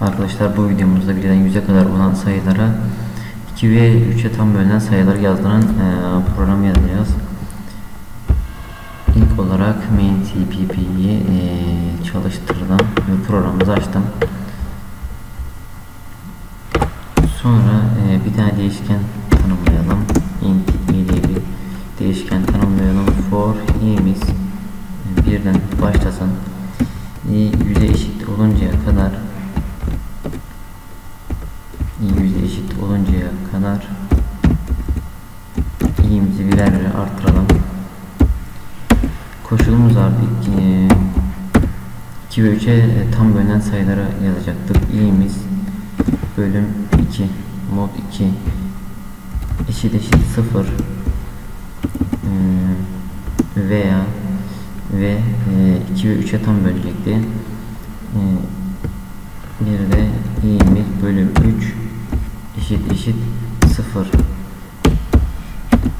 Arkadaşlar bu videomuzda birden 100'e kadar olan sayılara 2 ve 3'e tam bölünen sayıları yazdıran e, program yazacağız. İlk olarak main TPP'yi e, çalıştırdım ve programımızı açtım. Sonra e, bir tane değişken tanımlayalım. int diye bir değişken tanımlayalım. For i'miz e, birden başlasın. i yüze eşit oluncaya kadar i yüze eşit oluncaya kadar i'mizi birer birer arttıralım. Koşulumuz artık 2 ve 3'e tam bölünen sayıları yazacaktık. i'miz bölüm 2 mod 2 eşit eşit 0 veya ve 2 ve 3'e tam bölecekti. Bir de i'miz bölüm 3 eşit eşit 0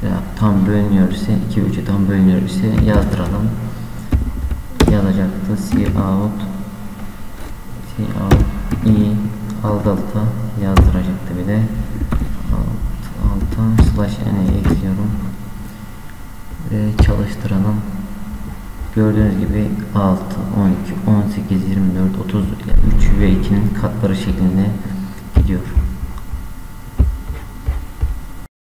veya tam bölünüyor ise 2 ve 3'e tam bölünüyor ise yazdıralım. Yazacaktı cout cout i alt alta yazdıracaktı bir de. Alt alta slash n'e ekliyorum. Ve çalıştıralım. Gördüğünüz gibi 6 12 18 24 30 3 ve 2'nin katları şeklinde gidiyor